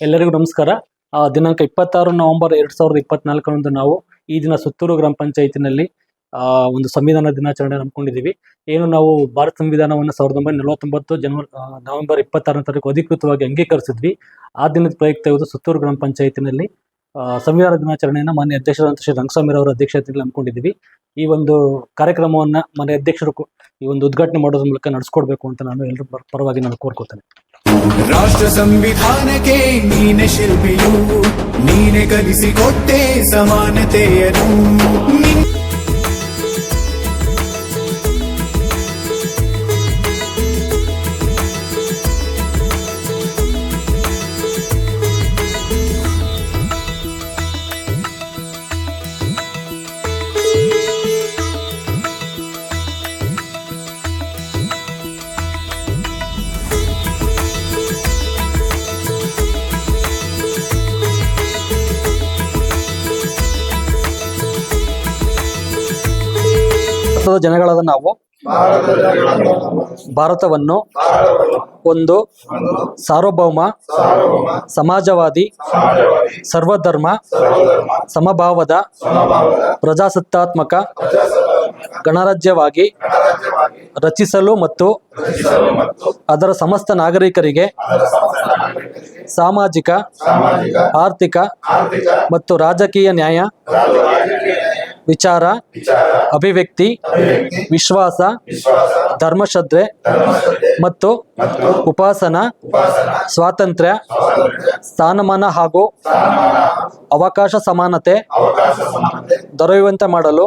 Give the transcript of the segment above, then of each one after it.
ಎಲ್ಲರಿಗೂ ನಮಸ್ಕಾರ. ದಿನಾಂಕ ಇಪ್ಪತ್ತಾರು ನವೆಂಬರ್ ಎರಡ್ ಸಾವಿರದ ಇಪ್ಪತ್ನಾಲ್ಕರಂದು ನಾವು ಈ ದಿನ ಸುತ್ತೂರು ಗ್ರಾಮ ಪಂಚಾಯತಿನಲ್ಲಿ ಒಂದು ಸಂವಿಧಾನ ದಿನಾಚರಣೆ ನಂಬ್ಕೊಂಡಿದ್ದೀವಿ ಏನು ನಾವು ಭಾರತ ಸಂವಿಧಾನವನ್ನು ಸಾವಿರದ ಒಂಬೈನೂರ ನಲವತ್ತೊಂಬತ್ತು ಜನವರಿ ನವೆಂಬರ್ ಇಪ್ಪತ್ತಾರನೇ ತಾರೀಕು ಅಧಿಕೃತವಾಗಿ ಅಂಗೀಕರಿಸಿದ್ವಿ. ಆ ದಿನದ ಪ್ರಯುಕ್ತ ಇವತ್ತು ಸುತ್ತೂರು ಗ್ರಾಮ ಪಂಚಾಯತಿನಲ್ಲಿ ಸಂವಿಧಾನ ದಿನಾಚರಣೆಯನ್ನು ಮಾನ್ಯ ಅಧ್ಯಕ್ಷರಾದಂಥ ಶ್ರೀ ರಂಗಸ್ವಾಮಿ ಅವರ ಅಧ್ಯಕ್ಷತೆಯಲ್ಲಿ ಹಮ್ಮಿಕೊಂಡಿದ್ದೀವಿ. ಈ ಒಂದು ಕಾರ್ಯಕ್ರಮವನ್ನ ಮನೆ ಅಧ್ಯಕ್ಷರು ಈ ಒಂದು ಉದ್ಘಾಟನೆ ಮಾಡೋದ್ರ ಮೂಲಕ ನಡೆಸ್ಕೊಡ್ಬೇಕು ಅಂತ ನಾನು ಎಲ್ಲರ ಪರವಾಗಿ ನಾನು ಕೋರ್ಕೋತೇನೆ. ರಾಷ್ಟ್ರ ಸಂವಿಧಾನಕ್ಕೆ ನೀನೆ ಶಿಲ್ಪಿಯು ನೀನೆ ಕಲಿಸಿಕೊಟ್ಟೆ ಸಮಾನತೆಯನ್ನು. ಭಾರತದ ಜನಗಳಾದ ನಾವು ಭಾರತವನ್ನು ಒಂದು ಸಾರ್ವಭೌಮ, ಸಮಾಜವಾದಿ, ಸರ್ವಧರ್ಮ, ಸಮಭಾವದ, ಪ್ರಜಾಸತ್ತಾತ್ಮಕ, ಗಣರಾಜ್ಯವಾಗಿ ರಚಿಸಲು ಮತ್ತು ಅದರ ಸಮಸ್ತ ನಾಗರಿಕರಿಗೆ ಸಾಮಾಜಿಕ, ಆರ್ಥಿಕ ಮತ್ತು ರಾಜಕೀಯ ನ್ಯಾಯ ವಿಚಾರ ಅಭಿವ್ಯಕ್ತಿ ವಿಶ್ವಾಸ ಧರ್ಮಶ್ರದ್ಧೆ ಮತ್ತು ಉಪಾಸನಾ ಸ್ವಾತಂತ್ರ್ಯ ಸ್ಥಾನಮಾನ ಹಾಗೂ ಅವಕಾಶ ಸಮಾನತೆ ದೊರೆಯುವಂತೆ ಮಾಡಲು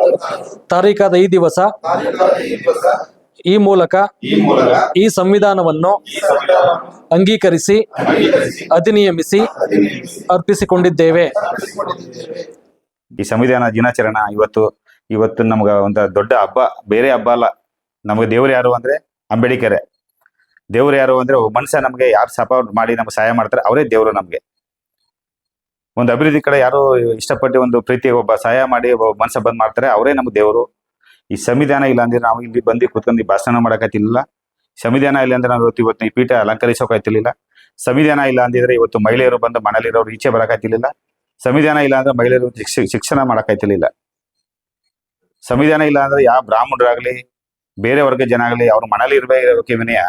ತಾರೀಕಾದ ಈ ದಿವಸ ಈ ಮೂಲಕ ಈ ಸಂವಿಧಾನವನ್ನು ಅಂಗೀಕರಿಸಿ, ಅಧಿನಿಯಮಿಸಿ ಅರ್ಪಿಸಿಕೊಂಡಿದ್ದೇವೆ. ಈ ಸಂವಿಧಾನ ದಿನಾಚರಣ ಇವತ್ತು ಇವತ್ತು ನಮ್ಗೆ ಒಂದು ದೊಡ್ಡ ಹಬ್ಬ, ಬೇರೆ ಹಬ್ಬ ಅಲ್ಲ. ನಮಗೆ ದೇವ್ರು ಯಾರು ಅಂದ್ರೆ ಅಂಬೇಡ್ಕರ್. ದೇವ್ರು ಯಾರು ಅಂದ್ರೆ ಮನುಷ್ಯ ನಮಗೆ ಯಾರು ಸಪೋರ್ಟ್ ಮಾಡಿ ನಮ್ಗೆ ಸಹಾಯ ಮಾಡ್ತಾರೆ, ಅವರೇ ದೇವರು ನಮ್ಗೆ. ಒಂದು ಅಭಿವೃದ್ಧಿ ಕಡೆ ಯಾರು ಇಷ್ಟಪಟ್ಟು ಒಂದು ಪ್ರೀತಿ ಒಬ್ಬ ಸಹಾಯ ಮಾಡಿ ಒಬ್ಬ ಮನುಷ್ಯ ಬಂದ್ ಮಾಡ್ತಾರೆ, ಅವರೇ ನಮ್ಗೆ ದೇವರು. ಈ ಸಂವಿಧಾನ ಇಲ್ಲ ಅಂದ್ರೆ ನಾವು ಇಲ್ಲಿ ಬಂದು ಕುತ್ಕೊಂಡು ಭಾಷಣ ಮಾಡಕತ್ತಿಲ್ಲ ಸಂವಿಧಾನ ಇಲ್ಲ ಅಂದ್ರೆ ನಾವು ಇವತ್ತು ಈ ಪೀಠ ಅಲಂಕರಿಸೋಕಾಯ್ತಿರ್ಲಿಲ್ಲ ಸಂವಿಧಾನ ಇಲ್ಲ ಅಂದಿದ್ರೆ ಇವತ್ತು ಮಹಿಳೆಯರು ಬಂದು ಮನೇಲಿರೋರು ಈಚೆ ಬರಕಾಯ್ತಿರ್ಲಿಲ್ಲ ಸಂವಿಧಾನ ಇಲ್ಲ ಅಂದ್ರೆ ಮಹಿಳೆಯರು ಶಿಕ್ಷ- ಶಿಕ್ಷಣ ಮಾಡಕ್ಕಾಯ್ತಿರ್ಲಿಲ್ಲ ಸಂವಿಧಾನ ಇಲ್ಲ ಅಂದ್ರೆ ಯಾವ ಬ್ರಾಹ್ಮಣರಾಗ್ಲಿ, ಬೇರೆ ವರ್ಗ ಜನ ಆಗಲಿ, ಅವ್ರ ಮನೇಲಿ ಇರ್ಬೇಕೆ ವಿನಯ.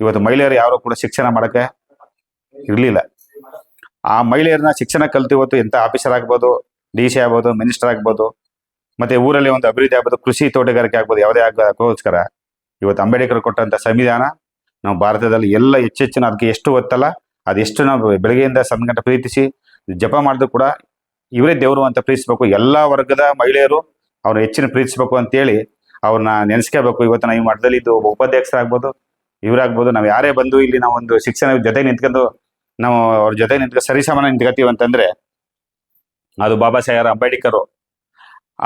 ಇವತ್ತು ಮಹಿಳೆಯರು ಯಾರು ಕೂಡ ಶಿಕ್ಷಣ ಮಾಡಕ್ಕೆ ಇರ್ಲಿಲ್ಲ. ಆ ಮಹಿಳೆಯರನ್ನ ಶಿಕ್ಷಣ ಕಲಿತು ಇವತ್ತು ಎಂತ ಆಫೀಸರ್ ಆಗ್ಬೋದು, ಡಿ ಸಿ ಆಗ್ಬೋದು, ಮಿನಿಸ್ಟರ್ ಆಗ್ಬೋದು, ಮತ್ತೆ ಊರಲ್ಲಿ ಒಂದು ಅಭಿವೃದ್ಧಿ ಆಗ್ಬೋದು, ಕೃಷಿ ತೋಟಗಾರಿಕೆ ಆಗ್ಬೋದು, ಯಾವುದೇ ಆಗೋಸ್ಕರ ಇವತ್ತು ಅಂಬೇಡ್ಕರ್ ಕೊಟ್ಟಂತ ಸಂವಿಧಾನ ನಾವು ಭಾರತದಲ್ಲಿ ಎಲ್ಲ ಹೆಚ್ಚೆಚ್ಚಿನ ಅದಕ್ಕೆ ಎಷ್ಟು ಒತ್ತಲ್ಲ, ಅದೆಷ್ಟು ನಾವು ಬೆಳಗ್ಗೆಯಿಂದ ಸಂಘಟ ಪ್ರೀತಿಸಿ ಜಪ ಮಾಡಿದ್ರು ಕೂಡ ಇವರೇ ದೇವರು ಅಂತ ಪ್ರೀತಿಸ್ಬೇಕು. ಎಲ್ಲಾ ವರ್ಗದ ಮಹಿಳೆಯರು ಅವ್ರನ್ನ ಹೆಚ್ಚಿನ ಪ್ರೀತಿಸ್ಬೇಕು ಅಂತೇಳಿ ಅವ್ರನ್ನ ನೆನೆಸ್ಕೋಬೇಕು. ಇವತ್ತು ನಾವು ಈ ಮಠದಲ್ಲಿ ಇದು ಉಪಾಧ್ಯಕ್ಷರಾಗ್ಬೋದು, ಇವರಾಗ್ಬೋದು. ನಾವು ಯಾರೇ ಬಂದು ಇಲ್ಲಿ ನಾವು ಒಂದು ಶಿಕ್ಷಣ ಜೊತೆ ನಿಂತ್ಕೊಂಡು ನಾವು ಅವ್ರ ಜೊತೆ ನಿಂತ್ಕೊಂಡು ಸರಿಸಮಾನ ನಿಂತ್ಕೋತೀವಿ ಅಂತಂದ್ರೆ ಅದು ಬಾಬಾ ಸಾಹೇಬ್ ಅಂಬೇಡ್ಕರ್.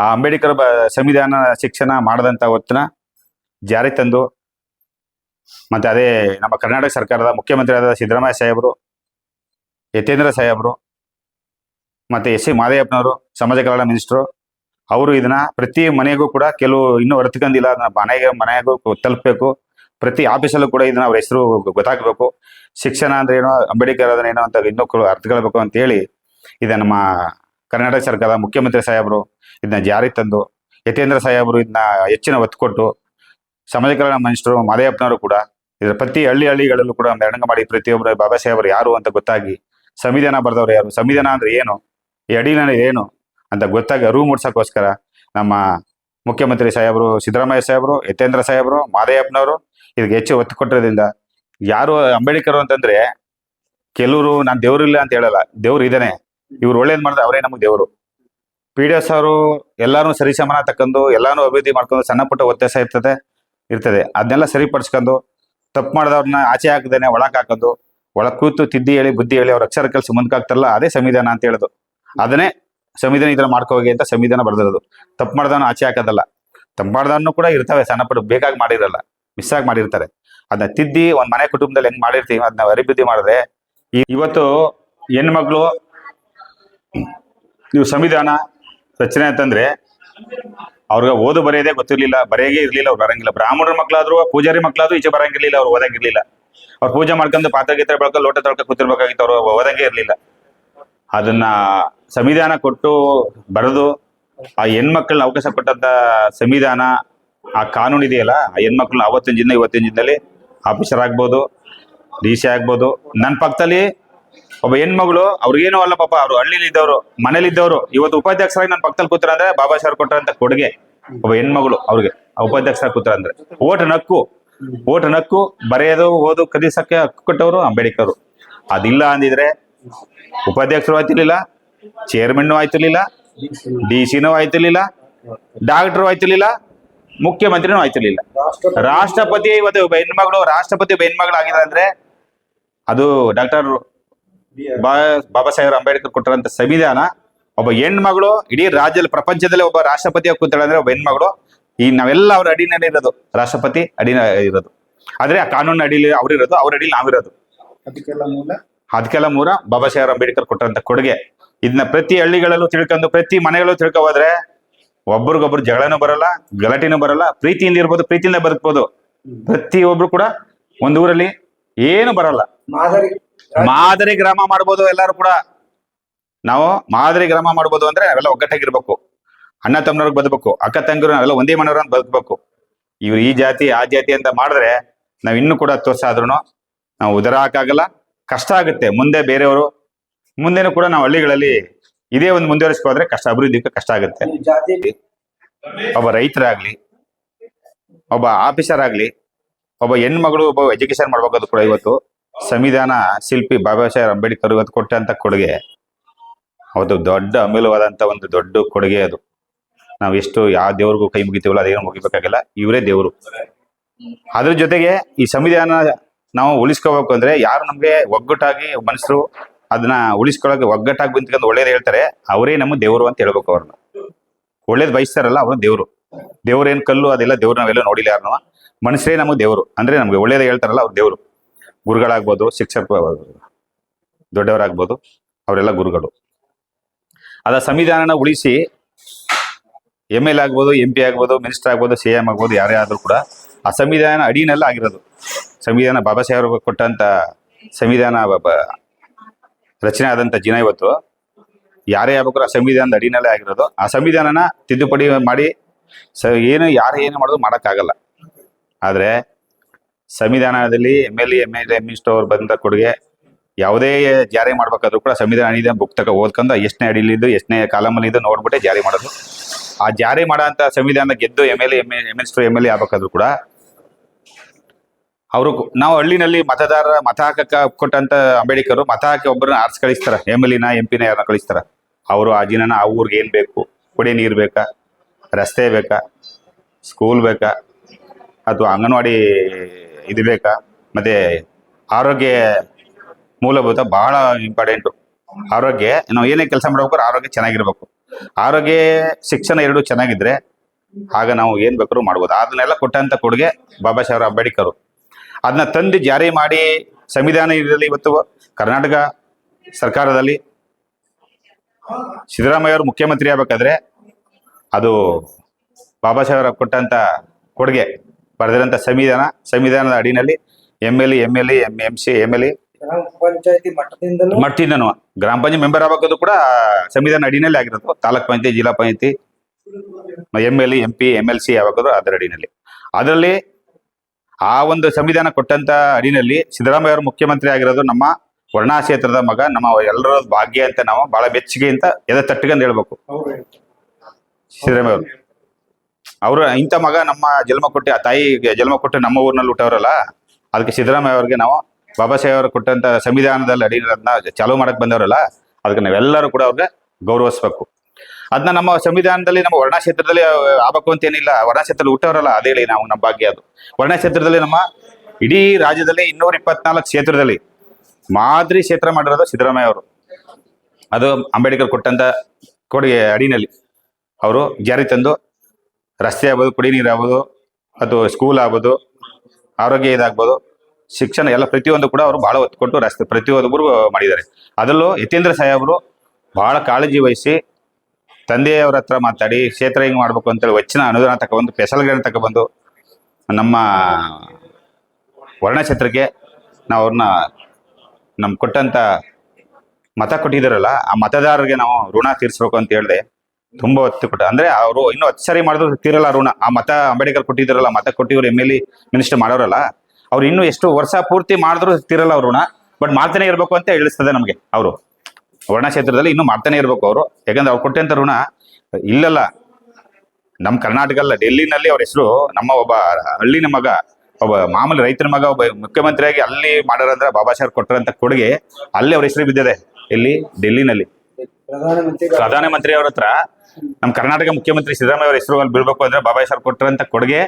ಆ ಅಂಬೇಡ್ಕರ್ ಸಂವಿಧಾನ ಶಿಕ್ಷಣ ಮಾಡದಂತ ಹೊತ್ತಿನ ಜಾರಿ ತಂದು ಮತ್ತೆ ಅದೇ ನಮ್ಮ ಕರ್ನಾಟಕ ಸರ್ಕಾರದ ಮುಖ್ಯಮಂತ್ರಿಯಾದ ಸಿದ್ದರಾಮಯ್ಯ ಸಾಹೇಬರು, ಯತೇಂದ್ರ ಸಾಹೇಬರು ಮತ್ತೆ ಎಸ್ ಸಿ ಮಾದೇವಪ್ಪನವರು, ಸಮಾಜ ಕಲ್ಯಾಣ ಮಿನಿಸ್ಟ್ರು ಅವರು ಇದನ್ನ ಪ್ರತಿ ಮನೆಗೂ ಕೂಡ ಕೆಲವು ಇನ್ನೂ ಅರ್ಥಕೊಂಡಿಲ್ಲ ಅದನ್ನ ಮನೆಗೆ, ಮನೆಗೂ ತಲುಪಬೇಕು. ಪ್ರತಿ ಆಫೀಸಲ್ಲೂ ಕೂಡ ಇದನ್ನ ಅವ್ರ ಹೆಸರು ಗೊತ್ತಾಗಬೇಕು ಶಿಕ್ಷಣ ಅಂದ್ರೆ ಏನೋ, ಅಂಬೇಡ್ಕರ್ ಅದನ್ನ ಏನೋ ಅಂತ ಇನ್ನೂ ಕು- ಅರ್ಥಕೊಳ್ಬೇಕು ಅಂತ ಹೇಳಿ ಇದ ನಮ್ಮ ಕರ್ನಾಟಕ ಸರ್ಕಾರದ ಮುಖ್ಯಮಂತ್ರಿ ಸಾಹೇಬರು ಇದನ್ನ ಜಾರಿ ತಂದು, ಯತೇಂದ್ರ ಸಾಹೇಬರು ಇದನ್ನ ಹೆಚ್ಚಿನ ಒತ್ತು ಕೊಟ್ಟು ಸಮಾಜ ಕಲ್ಯಾಣ ಮಿನಿಸ್ಟರ್ ಮಾದೇವಪ್ಪನವರು ಕೂಡ ಇದರ ಪ್ರತಿ ಹಳ್ಳಿ ಹಳ್ಳಿಗಳಲ್ಲೂ ಕೂಡ ಮೆರವಣಿಗೆ ಮಾಡಿ ಪ್ರತಿಯೊಬ್ಬರು ಬಾಬಾ ಸಾಹೇಬರು ಯಾರು ಅಂತ ಗೊತ್ತಾಗಿ, ಸಂವಿಧಾನ ಬರೆದವ್ರು ಯಾರು? ಸಂವಿಧಾನ ಅಂದ್ರೆ ಏನು? ಈ ಅಡಿನ ಏನು? ಅಂತ ಗೊತ್ತಾಗಿ ಅರಿವು ಮೂಡ್ಸಕ್ಕೋಸ್ಕರ ನಮ್ಮ ಮುಖ್ಯಮಂತ್ರಿ ಸಾಹೇಬರು, ಸಿದ್ದರಾಮಯ್ಯ ಸಾಹೇಬರು, ಯತೇಂದ್ರ ಸಾಹೇಬರು ಮಾದಯ್ಯಪ್ಪನವರು ಇದಕ್ಕೆ ಹೆಚ್ಚು ಒತ್ತು ಕೊಟ್ಟಿರೋದ್ರಿಂದ. ಯಾರು ಅಂಬೇಡ್ಕರ್ ಅಂತಂದ್ರೆ, ಕೆಲವರು ನಾನು ದೇವ್ರಿಲ್ಲ ಅಂತ ಹೇಳಲ್ಲ, ದೇವ್ರು ಇದಾನೆ. ಇವ್ರು ಒಳ್ಳೇದ್ ಮಾಡಿದ್ರೆ ಅವರೇ ನಮಗೆ ದೇವರು. ಪಿ ಡಿ ಎಸ್ ಅವರು ಎಲ್ಲಾರು ಸರಿಸಮಾನ ತಕೊಂಡು ಎಲ್ಲಾನು ಅಭಿವೃದ್ಧಿ ಮಾಡ್ಕೊಂಡು ಸಣ್ಣ ಪುಟ್ಟ ವ್ಯತ್ಯಾಸ ಇರ್ತದೆ ಇರ್ತದೆ. ಅದನ್ನೆಲ್ಲ ಸರಿಪಡಿಸ್ಕೊಂಡು, ತಪ್ಪು ಮಾಡಿದವ್ರನ್ನ ಆಚೆ ಹಾಕದೇನೆ ಒಳಕ್ ಹಾಕೋದು ಒಳ ಕೂತು ತಿದ್ದಿ ಹೇಳಿ, ಬುದ್ಧಿ ಹೇಳಿ ಅವ್ರ ಅಕ್ಷರ ಕೆಲಸ ಮುಂದಕ್ಕಾಗ್ತಾರಲ್ಲ ಅದೇ ಸಂವಿಧಾನ ಅಂತ ಹೇಳೋದು. ಅದನ್ನೇ ಸಂವಿಧಾನ ಇದ್ರ ಹೋಗಿ ಅಂತ ಸಂವಿಧಾನ ಬರ್ದಿರೋದು. ತಪ್ಪು ಮಾಡ್ದವನು ಆಚೆ ಹಾಕೋದಲ್ಲ. ತಪ್ಪು ಮಾಡ್ದವನು ಕೂಡ ಇರ್ತವೆ, ಸಣ್ಣ ಪುಟ್ಟ ಬೇಕಾಗಿ ಮಾಡಿರಲ್ಲ. ಮಿಸ್ ಆಗಿ ಮಾಡಿರ್ತಾರೆ. ಅದನ್ನ ತಿದ್ದಿ ಒಂದ್ ಮನೆ ಕುಟುಂಬದಲ್ಲಿ ಹೆಂಗ್ ಮಾಡಿರ್ತೀವಿ ಅದನ್ನ ಅಭಿವೃದ್ಧಿ ಮಾಡಿದ್ರೆ ಇವತ್ತು ಹೆಣ್ಮಕ್ಳು ನೀವು ಸಂವಿಧಾನ ರಚನೆ ಅಂತಂದ್ರೆ ಅವ್ರಿಗೆ ಓದು ಬರೆಯೋದೇ ಗೊತ್ತಿರ್ಲಿಲ್ಲ, ಬರೆಯೇ ಇರ್ಲಿಲ್ಲ, ಅವ್ರು ಬರಂಗಿಲ್ಲ. ಬ್ರಾಹ್ಮಣರ ಮಕ್ಕಳಾದ್ರು ಪೂಜಾರಿ ಮಕ್ಕಳಾದ್ರು ಈಚೆ ಬರಂಗಿರ್ಲಿಲ್ಲ, ಅವ್ರು ಓದಂಗಿರ್ಲಿಲ್ಲ. ಅವ್ರು ಪೂಜೆ ಮಾಡ್ಕೊಂಡು ಪಾತ್ರ ಗೀತ್ರೆ ಬೆಳ್ಕೊಂಡು ಲೋಟ ತಳ್ಕ ಕೂತಿರ್ಬೇಕಾಗಿತ್ತು, ಅವ್ರು ಓದಂಗೆ ಇರ್ಲಿಲ್ಲ. ಅದನ್ನ ಸಂವಿಧಾನ ಕೊಟ್ಟು ಬರೆದು ಆ ಹೆಣ್ಮಕ್ಳನ್ನ ಅವಕಾಶ ಕೊಟ್ಟಂತ ಸಂವಿಧಾನ ಆ ಕಾನೂನು ಇದೆಯಲ್ಲ, ಆ ಹೆಣ್ಮಕ್ಳನ್ನ ಅವತ್ತಿನ ದಿನ, ಇವತ್ತಿನ ದಿನದಲ್ಲಿ ಆಫೀಸರ್ ಆಗ್ಬೋದು, ಡಿ ಸಿ ಆಗ್ಬೋದು. ನನ್ನ ಪಕ್ಕದಲ್ಲಿ ಒಬ್ಬ ಹೆಣ್ಮಗಳು, ಅವ್ರಿಗೇನು ಅಲ್ಲ ಪಾಪ, ಅವರು ಹಳ್ಳಿಲಿ ಇದ್ದವರು, ಮನೇಲಿ ಇದ್ದವರು. ಇವತ್ತು ಉಪಾಧ್ಯಕ್ಷರಾಗಿ ನನ್ನ ಪಕ್ಕದಲ್ಲಿ ಕೂತರ ಅಂದ್ರೆ ಬಾಬಾ ಸಾಹೇಬ್ ಕೊಟ್ಟರಂತ ಕೊಡುಗೆ ಒಬ್ಬ ಹೆಣ್ಮಗಳು ಅವ್ರಿಗೆ ಉಪಾಧ್ಯಕ್ಷರಾಗಿ ಕೂತರ ಅಂದ್ರೆ ಓಟ್ ನಕ್ಕು ಓಟ್ ನಕ್ಕು, ಬರೆಯೋದು, ಓದು ಕಲಿಸಕ್ಕೆ ಹಕ್ಕು ಕೊಟ್ಟವರು ಅಂಬೇಡ್ಕರ್. ಅದಿಲ್ಲ ಅಂದಿದ್ರೆ ಉಪಾಧ್ಯಕ್ಷರು ಆಯ್ತಿರ್ಲಿಲ್ಲ ಚೇರ್ಮನ್ ಆಯ್ತಿರ್ಲಿಲ್ಲ ಡಿ ಸಿನೂ ಆಯ್ತಿರ್ಲಿಲ್ಲ ಡಾಕ್ಟರ್ ಆಯ್ತಿರ್ಲಿಲ್ಲ ಮುಖ್ಯಮಂತ್ರಿನೂ ಆಯ್ತಿರ್ಲಿಲ್ಲ. ರಾಷ್ಟ್ರಪತಿ ಇವತ್ತು ಒಬ್ಬ ಹೆಣ್ಮಗಳು ರಾಷ್ಟ್ರಪತಿ ಒಬ್ಬ ಹೆಣ್ಮಗಳು ಆಗಿದೆ ಅಂದ್ರೆ ಅದು ಡಾಕ್ಟರ್ ಬಾಬಾ ಸಾಹೇಬ್ ಅಂಬೇಡ್ಕರ್ ಕೊಟ್ಟಿರೋಂಥ ಸಂವಿಧಾನ. ಒಬ್ಬ ಹೆಣ್ಮಗಳು ಇಡೀ ರಾಜ್ಯದಲ್ಲಿ ಪ್ರಪಂಚದಲ್ಲಿ ಒಬ್ಬ ರಾಷ್ಟ್ರಪತಿ ಕೂತಾಳೆ ಅಂದ್ರೆ ಒಬ್ಬ ಹೆಣ್ಮಗಳು ಈ ನಾವೆಲ್ಲ ಅವ್ರ ಅಡಿನಲ್ಲಿ ಇರೋದು. ರಾಷ್ಟ್ರಪತಿ ಅಡಿನ ಇರೋದು. ಆದ್ರೆ ಆ ಕಾನೂನು ಅಡಿಲಿ ಅವ್ರಿರೋದು ಅವ್ರ ಅಡಿಲಿ ನಾವಿರೋದು ಅದಕ್ಕೆಲ್ಲ ಮೂಲ? ಬಾಬಾ ಸಾಹೇಬ್ ಅಂಬೇಡ್ಕರ್ ಕೊಟ್ಟಂತ ಕೊಡುಗೆ. ಇದನ್ನ ಪ್ರತಿ ಹಳ್ಳಿಗಳಲ್ಲೂ ತಿಳ್ಕೊಂಡು ಪ್ರತಿ ಮನೆಗಳಲ್ಲೂ ತಿಳ್ಕೊ ಹೋದ್ರೆ ಒಬ್ರಿಗೊಬ್ರು ಜಗಳನೂ ಬರಲ್ಲ ಗಲಾಟೆನೂ ಬರಲ್ಲ ಪ್ರೀತಿಯಿಂದ ಇರ್ಬೋದು ಪ್ರೀತಿಯಿಂದ ಬದುಕ್ಬೋದು. ಪ್ರತಿ ಒಬ್ರು ಕೂಡ ಒಂದೂರಲ್ಲಿ ಏನು ಬರಲ್ಲ. ಮಾದರಿ. ಮಾದರಿ ಗ್ರಾಮ ಮಾಡ್ಬೋದು ಎಲ್ಲರೂ ಕೂಡ. ನಾವು ಮಾದರಿ ಗ್ರಾಮ ಮಾಡ್ಬೋದು ಅಂದ್ರೆ ನಾವೆಲ್ಲ ಒಗ್ಗಟ್ಟಾಗಿರ್ಬೇಕು. ಅಣ್ಣ ತಮ್ಮನವ್ರಿಗೆ ಬದುಕಬೇಕು ಅಕ್ಕ ತಂಗಿರು ನಾವೆಲ್ಲ ಒಂದೇ ಮನೆಯವ್ರ ಬದುಕಬೇಕು. ಇವ್ರು ಈ ಜಾತಿ ಆ ಜಾತಿ ಅಂತ ಮಾಡಿದ್ರೆ ನಾವ್ ಇನ್ನು ಕೂಡ ತೋರ್ಸ ಆದ್ರೂ ನಾವು ಉದರ ಹಾಕಾಗಲ್ಲ ಕಷ್ಟ ಆಗುತ್ತೆ. ಮುಂದೆ ಬೇರೆಯವರು ಮುಂದೆನೂ ಕೂಡ ನಾವು ಹಳ್ಳಿಗಳಲ್ಲಿ ಇದೇ ಒಂದು ಮುಂದುವರಿಸ್ಕೋದ್ರೆ ಕಷ್ಟ ಅಭಿವೃದ್ಧಿ ಕಷ್ಟ ಆಗುತ್ತೆ. ಒಬ್ಬ ರೈತರಾಗ್ಲಿ, ಒಬ್ಬ ಆಫೀಸರ್ ಆಗ್ಲಿ, ಒಬ್ಬ ಹೆಣ್ಮಗಳು ಒಬ್ಬ ಎಜುಕೇಶನ್ ಮಾಡ್ಬೇಕಾದ್ರು ಕೂಡ ಇವತ್ತು ಸಂವಿಧಾನ ಶಿಲ್ಪಿ ಬಾಬಾ ಸಾಹೇಬ್ ಅಂಬೇಡ್ಕರ್ ಇವತ್ತು ಕೊಟ್ಟಂತ ಕೊಡುಗೆ. ಅದು ದೊಡ್ಡ ಅಮೂಲ್ಯವಾದಂತ ಒಂದು ದೊಡ್ಡ ಕೊಡುಗೆ ಅದು. ನಾವು ಎಷ್ಟು, ಯಾವ ದೇವ್ರಿಗೂ ಕೈ ಮುಗಿತೀವಲ್ಲ, ಅದೇನು ಮುಗಿಬೇಕಾಗಿಲ್ಲ, ಇವರೇ ದೇವರು. ಅದ್ರ ಜೊತೆಗೆ ಈ ಸಂವಿಧಾನ ನಾವು ಉಳಿಸ್ಕೋಬೇಕು ಅಂದ್ರೆ ಯಾರು ನಮ್ಗೆ ಒಗ್ಗಟ್ಟಾಗಿ ಮನುಷ್ಯರು ಅದನ್ನ ಉಳಿಸ್ಕೊಳ್ಳೋಕೆ ಒಗ್ಗಟ್ಟಾಗಿ ನಿಂತ್ಕೊಂಡು ಒಳ್ಳೇದು ಹೇಳ್ತಾರೆ, ಅವರೇ ನಮ್ಮ ದೇವರು ಅಂತ ಹೇಳ್ಬೇಕು ಅವ್ರನ್ನ. ಒಳ್ಳೇದು ಬಯಸ್ತಾರಲ್ಲ ಅವರು ದೇವರು. ದೇವ್ರೇನ್ ಕಲ್ಲು ಅದೆಲ್ಲ, ದೇವ್ರು ನಾವೆಲ್ಲ ನೋಡಿಲ್ಲ ಯಾರನ್ನ ಮನುಷ್ಯರೇ ನಮಗೆ ದೇವರು. ಅಂದ್ರೆ ನಮ್ಗೆ ಒಳ್ಳೇದು ಹೇಳ್ತಾರಲ್ಲ ಅವ್ರು ದೇವರು. ಗುರುಗಳಾಗ್ಬೋದು, ಶಿಕ್ಷಕ ದೊಡ್ಡವರಾಗ್ಬೋದು, ಅವರೆಲ್ಲ ಗುರುಗಳು. ಅದ ಸಂವಿಧಾನನ ಉಳಿಸಿ ಎಂ ಎಲ್ ಆಗ್ಬೋದು ಎಂ ಪಿ ಆಗ್ಬೋದು ಮಿನಿಸ್ಟರ್ ಆಗ್ಬೋದು ಸಿ ಎಂ ಆಗ್ಬೋದು, ಯಾರೇ ಆದ್ರೂ ಕೂಡ ಆ ಸಂವಿಧಾನ ಅಡಿನೆಲ್ಲ ಆಗಿರೋದು. ಸಂವಿಧಾನ ಬಾಬಾ ಸಾಹೇಬ್ ಕೊಟ್ಟಂತ ಸಂವಿಧಾನ ರಚನೆ ಆದಂತ ದಿನ ಇವತ್ತು. ಯಾರೇ ಆಗ್ಬೇಕು ಆ ಸಂವಿಧಾನದ ಅಡಿನಲ್ಲೇ ಆಗಿರೋದು. ಆ ಸಂವಿಧಾನನ ತಿದ್ದುಪಡಿ ಮಾಡಿ ಸ ಏನು, ಯಾರು ಏನು ಮಾಡೋದು ಮಾಡೋಕ್ಕಾಗಲ್ಲ. ಆದರೆ ಸಂವಿಧಾನದಲ್ಲಿ M L A M L A minister ಅವ್ರು ಬಂದ ಕೊಡುಗೆ ಯಾವುದೇ ಜಾರಿ ಮಾಡ್ಬೇಕಾದ್ರೂ ಕೂಡ ಸಂವಿಧಾನ ಬುಕ್ ತಗ ಓದ್ಕೊಂಡು ಎಷ್ಟನೇ ಅಡಿಲಿದ್ದು, ಎಷ್ಟನೇ ಕಾಲಮಲ್ಲಿ ಇದು ನೋಡ್ಬಿಟ್ಟೆ ಜಾರಿ ಮಾಡೋದು. ಆ ಜಾರಿ ಮಾಡೋ ಅಂಥ ಸಂವಿಧಾನ ಗೆದ್ದು M L A M minister M L A ಆಗ್ಬೇಕಾದ್ರೂ ಕೂಡ ಅವರು ನಾವು ಹಳ್ಳಿನಲ್ಲಿ ಮತದಾರರ ಮತ ಹಾಕಕ್ಕ ಕೊಟ್ಟಂತ ಅಂಬೇಡ್ಕರ್ ಮತ ಹಾಕಿ ಒಬ್ಬರನ್ನ ಆರ್ಸ್ ಕಳಿಸ್ತಾರ. ಎಂ ಎಲ್ ಎನ, ಎಂ ಪಿನ ಯಾರನ್ನ ಕಳಿಸ್ತಾರ. ಅವರು ಆ ದಿನ ಆ ಊರಿಗೆ ಏನ್ ಬೇಕು? ಕುಡಿ ನೀರು ಬೇಕಾ? ರಸ್ತೆ ಬೇಕಾ? ಸ್ಕೂಲ್ ಬೇಕಾ? ಅಥವಾ ಅಂಗನವಾಡಿ ಇದು ಬೇಕಾ? ಮತ್ತೆ ಆರೋಗ್ಯ ಮೂಲಭೂತ ಬಹಳ ಇಂಪಾರ್ಟೆಂಟು ಆರೋಗ್ಯ, ನಾವು ಏನೇ ಕೆಲಸ ಮಾಡ್ಬೇಕಾದ್ರೆ ಆರೋಗ್ಯ ಚೆನ್ನಾಗಿರ್ಬೇಕು. ಆರೋಗ್ಯ, ಶಿಕ್ಷಣ ಎರಡು ಚೆನ್ನಾಗಿದ್ರೆ ಆಗ ನಾವು ಏನ್ ಬೇಕಾದ್ರೂ ಮಾಡ್ಬೋದು. ಅದನ್ನೆಲ್ಲ ಕೊಟ್ಟಂತ ಕೊಡುಗೆ ಬಾಬಾ ಸಾಹೇಬ್ ಅಂಬೇಡ್ಕರ್. ಅದನ್ನ ತಂದು ಜಾರಿ ಮಾಡಿ ಸಂವಿಧಾನ ಇದರಲ್ಲಿ ಇವತ್ತು ಕರ್ನಾಟಕ ಸರ್ಕಾರದಲ್ಲಿ ಸಿದ್ದರಾಮಯ್ಯ ಅವರು ಮುಖ್ಯಮಂತ್ರಿ ಆಗ್ಬೇಕಾದ್ರೆ ಅದು ಬಾಬಾ ಸಾಹೇಬ್ ಕೊಟ್ಟಂತ ಕೊಡುಗೆ ಬರೆದಿರಂತ ಸಂವಿಧಾನ ಸಂವಿಧಾನದ ಅಡಿನಲ್ಲಿ M L M L M M C M L A ಪಂಚಾಯತಿ ಮಟ್ಟದಿಂದಲೂ ಗ್ರಾಮ ಪಂಚಾಯತ್ ಮೆಂಬರ್ ಆಗ್ಬೇಕಾದ್ರು ಕೂಡ ಸಂವಿಧಾನ ಅಡಿನಲ್ಲಿ ಆಗಿರೋದು. ತಾಲೂಕ್ ಪಂಚಾಯತಿ ಜಿಲ್ಲಾ ಪಂಚಾಯತಿ M L M P M L C ಯಾವಾಗಾದ್ರು ಅದರ ಅಡಿನಲ್ಲಿ. ಅದರಲ್ಲಿ ಆ ಒಂದು ಸಂವಿಧಾನ ಕೊಟ್ಟಂತ ಅಡಿನಲ್ಲಿ ಸಿದ್ದರಾಮಯ್ಯ ಅವರು ಮುಖ್ಯಮಂತ್ರಿ ಆಗಿರೋದು ನಮ್ಮ ವರ್ಣಾ ಕ್ಷೇತ್ರದ ಮಗ ನಮ್ಮ ಎಲ್ಲರ ಭಾಗ್ಯ ಅಂತ ನಾವು ಬಹಳ ಮೆಚ್ಚುಗೆ ಅಂತ ಎದೆ ತಟ್ಟಿಗಂದು ಹೇಳ್ಬೇಕು. ಸಿದ್ದರಾಮಯ್ಯ ಅವರು. ಅವರು ಇಂಥ ಮಗ ನಮ್ಮ ಜನ್ಮ ಕೊಟ್ಟು ಆ ತಾಯಿಗೆ ಜನ್ಮ ಕೊಟ್ಟು ನಮ್ಮ ಊರಿನಲ್ಲಿ ಹುಟ್ಟವರಲ್ಲ ಅದಕ್ಕೆ ಸಿದ್ದರಾಮಯ್ಯ ಅವ್ರಿಗೆ ನಾವು ಬಾಬಾ ಸಾಹೇಬ್ ಅವರು ಕೊಟ್ಟಂತ ಸಂವಿಧಾನದಲ್ಲಿ ಅಡಿನ ಚಾಲೂ ಮಾಡಕ್ ಬಂದವರಲ್ಲ ಅದಕ್ಕೆ ನಾವೆಲ್ಲರೂ ಕೂಡ ಅವ್ರಿಗೆ ಗೌರವಿಸ್ಬೇಕು. ಅದನ್ನ ನಮ್ಮ ಸಂವಿಧಾನದಲ್ಲಿ, ನಮ್ಮ ಕ್ಷೇತ್ರದಲ್ಲಿ ಆಗಬೇಕು ಅಂತ ಏನಿಲ್ಲ ವರ್ಣ ಕ್ಷೇತ್ರದಲ್ಲಿ ಹುಟ್ಟವರಲ್ಲ ಅದೇ ಹೇಳಿ ನಾವು ನಮ್ಮ ಭಾಗ್ಯ ಅದು. ವರ್ಣ ಕ್ಷೇತ್ರದಲ್ಲಿ ನಮ್ಮ ಇಡೀ ರಾಜ್ಯದಲ್ಲಿ ಇನ್ನೂರ ಇಪ್ಪತ್ನಾಲ್ಕು ಕ್ಷೇತ್ರದಲ್ಲಿ ಮಾದರಿ ಕ್ಷೇತ್ರ ಮಾಡಿರೋದು ಸಿದ್ದರಾಮಯ್ಯ ಅವರು. ಅದು ಅಂಬೇಡ್ಕರ್ ಕೊಟ್ಟಂತ ಕೊಡುಗೆ ಅಡಿನಲ್ಲಿ. ಅವರು ಜಾರಿ ತಂದು ರಸ್ತೆ ಆಗ್ಬೋದು, ಕುಡಿ ನೀರು ಆಗ್ಬೋದು ಅಥವಾ ಸ್ಕೂಲ್ ಆಗ್ಬೋದು, ಆರೋಗ್ಯ ಇದಾಗ್ಬೋದು, ಶಿಕ್ಷಣ ಎಲ್ಲ ಪ್ರತಿಯೊಂದು ಕೂಡ ಅವರು ಬಹಳ ಒತ್ತು ಕೊಟ್ಟು ರಸ್ತೆ ಪ್ರತಿಯೊಬ್ಬರು ಮಾಡಿದ್ದಾರೆ. ಅದರಲ್ಲೂ ಯತೇಂದ್ರ ಸಾಹೇಬರು ಬಹಳ ಕಾಳಜಿ ವಹಿಸಿ ತಂದೆಯವರ ಹತ್ರ ಮಾತಾಡಿ, ಕ್ಷೇತ್ರ ಹಿಂಗೆ ಮಾಡ್ಬೇಕು ಅಂತೇಳಿ ಹೆಚ್ಚಿನ ಅನುದಾನ ತಗೊಬಂದು ಪೆಸಲ್ಗಳನ್ನ ತಗೊಬಂದು ನಮ್ಮ ವರ್ಣಕ್ಷೇತ್ರಕ್ಕೆ ನಾವು ಅವ್ರನ್ನ ನಮ್ಗೆ ಕೊಟ್ಟಂತ ಮತ ಕೊಟ್ಟಿದ್ದಾರಲ್ಲ ಆ ಮತದಾರರಿಗೆ ನಾವು ಋಣ ತೀರಿಸ್ಬೇಕು ಅಂತ ಹೇಳಿದೆ. ತುಂಬಾ ಒತ್ತು ಕೊಟ್ಟ, ಅಂದ್ರೆ ಅವರು ಇನ್ನೂ ಹತ್ತು ಸರಿ ಮಾಡಿದ್ರು ತೀರಲ್ಲ ಋಣ. ಆ ಮತ ಅಂಬೇಡ್ಕರ್ ಕೊಟ್ಟಿದ್ದಾರಲ್ಲ ಮತ ಕೊಟ್ಟಿವ್ರು ಎಂ ಎಲ್ ಮಿನಿಸ್ಟರ್ ಮಾಡೋರಲ್ಲ, ಅವ್ರು ಇನ್ನೂ ಎಷ್ಟು ವರ್ಷ ಪೂರ್ತಿ ಮಾಡಿದ್ರು ತೀರಲ್ಲ ಋಣ, ಬಟ್ ಮಾಡ್ತಾನೆ ಇರಬೇಕು ಅಂತ ಹೇಳಿಸ್ತದೆ ನಮಗೆ ಅವರು. ವರ್ಣ ಕ್ಷೇತ್ರದಲ್ಲಿ ಇನ್ನೂ ಮಾಡ್ತಾನೆ ಇರಬೇಕು ಅವರು. ಯಾಕಂದ್ರೆ ಅವ್ರು ಕೊಟ್ಟಂತ ಋಣ ಇಲ್ಲಲ್ಲ. ನಮ್ಮ ಕರ್ನಾಟಕ ಅಲ್ಲ, ಡೆಲ್ಲಿನಲ್ಲಿ ಅವ್ರ ಹೆಸರು ನಮ್ಮ ಒಬ್ಬ ಹಳ್ಳಿನ ಮಗ, ಒಬ್ಬ ಮಾಮೂಲಿ ರೈತರ ಮಗ, ಒಬ್ಬ ಮುಖ್ಯಮಂತ್ರಿಯಾಗಿ ಅಲ್ಲಿ ಮಾಡೋರಂದ್ರೆ ಬಾಬಾ ಸಾಹೇಬ್ ಕೊಟ್ಟರಂತ ಕೊಡುಗೆ ಅಲ್ಲಿ ಅವ್ರ ಹೆಸರು ಬಿದ್ದಿದೆ, ಇಲ್ಲಿ ಡೆಲ್ಲಿನಲ್ಲಿ. ಪ್ರಧಾನಮಂತ್ರಿ ಅವ್ರ ಹತ್ರ ನಮ್ಮ ಕರ್ನಾಟಕ ಮುಖ್ಯಮಂತ್ರಿ ಸಿದ್ದರಾಮಯ್ಯ ಅವರ ಹೆಸರು ಅಲ್ಲಿ ಬೀಳ್ಬೇಕು ಅಂದ್ರೆ ಬಾಬಾ ಸಾಹೇಬ್ ಕೊಟ್ಟರಂತ ಕೊಡುಗೆ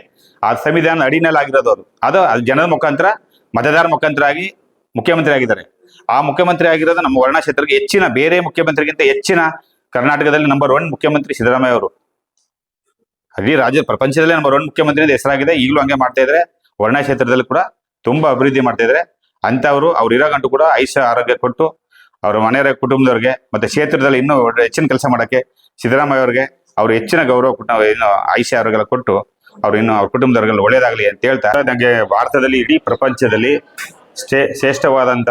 ಆ ಸಂವಿಧಾನ ಅಡಿನಲ್ಲಿ ಆಗಿರೋದು ಅದು. ಅದು ಜನದ ಮುಖಾಂತರ ಮತದಾರ ಮುಖಾಂತರ ಆಗಿ ಮುಖ್ಯಮಂತ್ರಿ ಆಗಿದ್ದಾರೆ. ಆ ಮುಖ್ಯಮಂತ್ರಿ ಆಗಿರೋದು ನಮ್ಮ ವರ್ಣ ಕ್ಷೇತ್ರಕ್ಕೆ ಹೆಚ್ಚಿನ, ಬೇರೆ ಮುಖ್ಯಮಂತ್ರಿಗಿಂತ ಹೆಚ್ಚಿನ ಕರ್ನಾಟಕದಲ್ಲಿ ನಂಬರ್ ಒನ್ ಮುಖ್ಯಮಂತ್ರಿ ಸಿದ್ದರಾಮಯ್ಯ ಅವರು. ಅಲ್ಲಿ ರಾಜ್ಯ, ಪ್ರಪಂಚದಲ್ಲೇ ನಂಬರ್ ಒನ್ ಮುಖ್ಯಮಂತ್ರಿ ಹೆಸರಾಗಿದೆ. ಈಗಲೂ ಹಂಗೆ ಮಾಡ್ತಾ ಇದ್ರೆ ವರ್ಣ ಕ್ಷೇತ್ರದಲ್ಲಿ ಕೂಡ ತುಂಬಾ ಅಭಿವೃದ್ಧಿ ಮಾಡ್ತಾ ಇದ್ರೆ ಅಂತವರು ಅವ್ರು ಇರೋ ಗಂಟು ಕೂಡ ಆಯುಷ್ಯ ಆರೋಗ್ಯ ಕೊಟ್ಟು ಅವ್ರ ಮನೆಯವರ ಕುಟುಂಬದವ್ರಿಗೆ ಮತ್ತೆ ಕ್ಷೇತ್ರದಲ್ಲಿ ಇನ್ನೂ ಹೆಚ್ಚಿನ ಕೆಲಸ ಮಾಡಕ್ಕೆ ಸಿದ್ದರಾಮಯ್ಯ ಅವ್ರಿಗೆ ಅವ್ರು ಹೆಚ್ಚಿನ ಗೌರವ ಕೊಟ್ಟು ಏನು ಆಯುಷ್ಯ ಆರೋಗ್ಯ ಕೊಟ್ಟು ಅವ್ರು ಇನ್ನು ಅವ್ರ ಕುಟುಂಬದವ್ರಿಗೆಲ್ಲ ಒಳ್ಳೇದಾಗಲಿ ಅಂತ ಹೇಳ್ತಾರೆ ನನಗೆ ಭಾರತದಲ್ಲಿ ಇಡೀ ಪ್ರಪಂಚದಲ್ಲಿ ಶ್ರೇ ಶ್ರೇಷ್ಠವಾದಂತ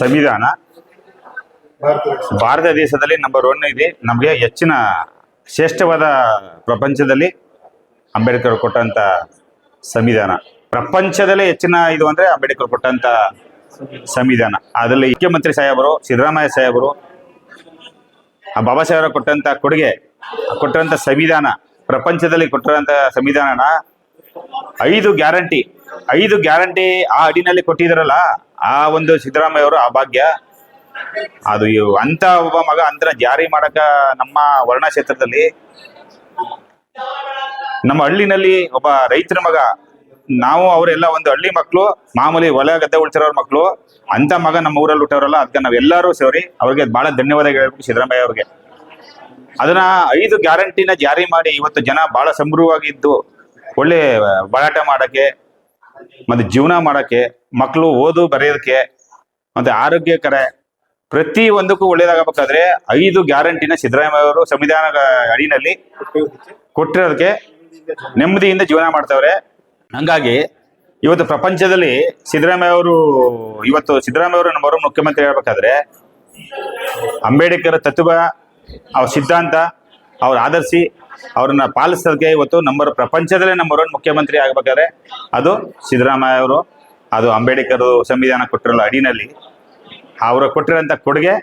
ಸಂವಿಧಾನ. ಭಾರತ ದೇಶದಲ್ಲಿ ನಂಬರ್ ಒನ್ ಇದೆ. ನಮಗೆ ಹೆಚ್ಚಿನ ಶ್ರೇಷ್ಠವಾದ ಪ್ರಪಂಚದಲ್ಲಿ ಅಂಬೇಡ್ಕರ್ ಕೊಟ್ಟಂತ ಸಂವಿಧಾನ. ಪ್ರಪಂಚದಲ್ಲೇ ಹೆಚ್ಚಿನ ಇದು ಅಂದ್ರೆ ಅಂಬೇಡ್ಕರ್ ಕೊಟ್ಟಂತ ಸಂವಿಧಾನ. ಅದರಲ್ಲಿ ಮುಖ್ಯಮಂತ್ರಿ ಸಾಹೇಬರು, ಸಿದ್ದರಾಮಯ್ಯ ಸಾಹೇಬರು, ಆ ಬಾಬಾ ಸಾಹೇಬರ ಕೊಟ್ಟಂತ ಕೊಡುಗೆ, ಕೊಟ್ಟಂತ ಸಂವಿಧಾನ, ಪ್ರಪಂಚದಲ್ಲಿ ಕೊಟ್ಟಿರೋಂಥ ಸಂವಿಧಾನನ ಐದು ಗ್ಯಾರಂಟಿ ಐದು ಗ್ಯಾರಂಟಿ ಆ ಅಡಿನಲ್ಲಿ ಕೊಟ್ಟಿದಾರಲ್ಲ, ಆ ಒಂದು ಸಿದ್ದರಾಮಯ್ಯ ಅವರು ಆ ಭಾಗ್ಯ. ಅದು ಅಂತ ಒಬ್ಬ ಮಗ ಅಂತರ ಜಾರಿ ಮಾಡಕ ನಮ್ಮ ವರ್ಣ ಕ್ಷೇತ್ರದಲ್ಲಿ ನಮ್ಮ ಹಳ್ಳಿನಲ್ಲಿ ಒಬ್ಬ ರೈತರ ಮಗ. ನಾವು ಅವರೆಲ್ಲ ಒಂದು ಹಳ್ಳಿ ಮಕ್ಕಳು ಮಾಮೂಲಿ ಹೊಲ ಗದ್ದೆ ಉಳ್ತಿರೋರ್ ಮಕ್ಕಳು ಅಂತ ಮಗ ನಮ್ಮ ಊರಲ್ಲಿ ಹುಟ್ಟವ್ರಲ್ಲ, ಅದಕ್ಕೆ ನಾವೆಲ್ಲರೂ ಸೇರಿ ಅವ್ರಿಗೆ ಬಹಳ ಧನ್ಯವಾದ ಹೇಳ್ಬೇಕು ಸಿದ್ದರಾಮಯ್ಯ ಅವ್ರಿಗೆ. ಅದನ್ನ ಐದು ಗ್ಯಾರಂಟಿನ ಜಾರಿ ಮಾಡಿ ಇವತ್ತು ಜನ ಬಹಳ ಸಂಭ್ರಮವಾಗಿದ್ದು ಒಳ್ಳೆ ಬಳಾಟೆ ಮಾಡಕ್ಕೆ, ಮತ್ತೆ ಜೀವನ ಮಾಡಕ್ಕೆ ಮಕ್ಕಳು ಓದು ಬರೆಯೋದಕ್ಕೆ, ಮತ್ತೆ ಆರೋಗ್ಯಕರ ಪ್ರತಿ ಒಂದಕ್ಕೂ ಒಳ್ಳೇದಾಗಬೇಕಾದ್ರೆ ಐದು ಗ್ಯಾರಂಟಿನ ಸಿದ್ದರಾಮಯ್ಯ ಅವರು ಸಂವಿಧಾನ ಅಡಿನಲ್ಲಿ ಕೊಟ್ಟಿರೋದಕ್ಕೆ ನೆಮ್ಮದಿಯಿಂದ ಜೀವನ ಮಾಡ್ತಾವ್ರೆ. ಹಂಗಾಗಿ ಇವತ್ತು ಪ್ರಪಂಚದಲ್ಲಿ ಸಿದ್ದರಾಮಯ್ಯ ಅವರು, ಇವತ್ತು ಸಿದ್ದರಾಮಯ್ಯ ಅವರು ನಮ್ಮ ಮುಖ್ಯಮಂತ್ರಿ ಹೇಳ್ಬೇಕಾದ್ರೆ ಅಂಬೇಡ್ಕರ್ ತತ್ವ, ಅವ್ರ ಸಿದ್ಧಾಂತ, ಅವ್ರ ಆದರ್ಶಿ ಅವ್ರನ್ನ ಪಾಲಿಸೋದಕ್ಕೆ ಇವತ್ತು ನಂಬರ್ ಪ್ರಪಂಚದಲ್ಲೇ ನಂಬರ್ ಒನ್ ಮುಖ್ಯಮಂತ್ರಿ ಆಗ್ಬೇಕಾದ್ರೆ ಅದು ಸಿದ್ದರಾಮಯ್ಯ ಅವರು, ಅದು ಅಂಬೇಡ್ಕರ್ ಸಂವಿಧಾನ ಕೊಟ್ಟಿರಲ್ಲ ಅಡಿನಲ್ಲಿ. ಅವರು ಕೊಟ್ಟಿರೋಂಥ ಕೊಡುಗೆ,